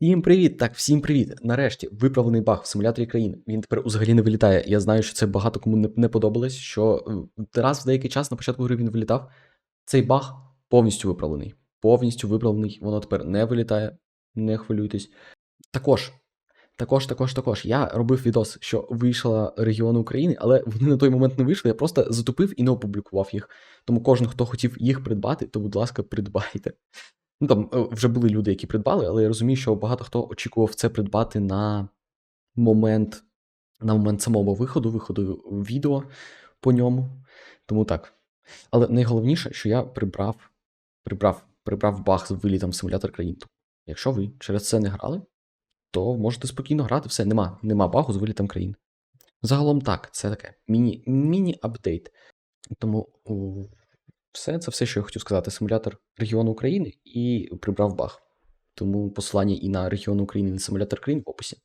Всім привіт! Так, всім привіт! Нарешті виправлений баг в симуляторі країн. Він тепер взагалі не вилітає. Я знаю, що це багато кому не, не подобалось, що е, раз в деякий час на початку гри він вилітав. Цей баг повністю виправлений. Повністю виправлений. Воно тепер не вилітає. Не хвилюйтесь. Також, також, також, також. Я робив відос, що вийшла регіон України, але вони на той момент не вийшли. Я просто затупив і не опублікував їх. Тому кожен, хто хотів їх придбати, то, будь ласка, придбайте. Ну там е, вже були люди, які придбали, але я розумію, що багато хто очікував це придбати на момент, на момент самого виходу, виходу відео по ньому. Тому так. Але найголовніше, що я прибрав, прибрав, прибрав баг з вилітом в симулятор країн. Якщо ви через це не грали, то можете спокійно грати. Все, нема, нема багу з вилітом країн. Загалом так, це таке міні, міні-апдейт. Тому все, це все, що я хотів сказати. Симулятор регіону України і прибрав баг. Тому посилання і на регіон України, і на симулятор країн в описі.